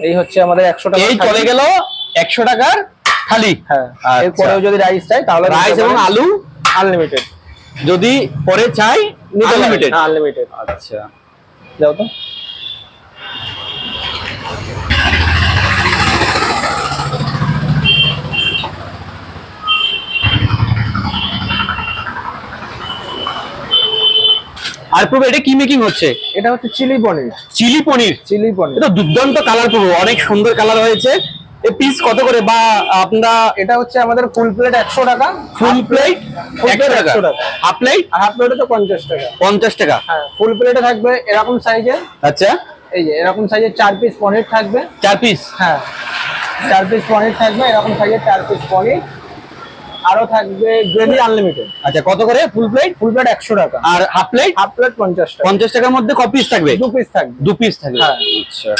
এই হচ্ছে আমাদের একশো টাকা এই চলে গেল একশো টাকার খালি হ্যাঁ আচ্ছা। এরপরেও যদি রাইস চাই তাহলে রাইস এবং আলু? আনলিমিটেড যদি পরে চাই আনলিমিটেড আনলিমিটেড আচ্ছা। যাও তো। আর প্রভু এটা কি মেকিং হচ্ছে? এটা হচ্ছে chilli paneer. Chilli paneer? Chilli paneer. এটা দুর্দান্ত কালার প্রভু অনেক সুন্দর কালার হয়েছে। এই পিস কত করে? বা আপনারা এটা হচ্ছে আমাদের ফুল প্লেট একশো টাকা। ফুল প্লেট একশো টাকা। 100 টাকা। হাফ প্লেট হাফ প্লেটে তো পঞ্চাশ টাকা। পঞ্চাশ টাকা। হ্যাঁ ফুল প্লেটে থাকবে এরকম সাইজের আচ্ছা। এই যে এরকম সাইজের চার পিস পনির থাকবে। চার পিস হ্যাঁ চার পিস পনির থাকবে এরকম সাইজের চার পিস পনির। আরও থাকবে গ্রেভি আনলিমিটেড আচ্ছা কত করে? ফুল প্লেট ফুল প্লেট একশো টাকা। আর হাফ প্লেট হাফ প্লেট পঞ্চাশ টাকা। পঞ্চাশ টাকার মধ্যে ক পিস থাকবে? দু পিস থাকবে। দু পিস থাকবে। হ্যাঁ। আচ্ছা।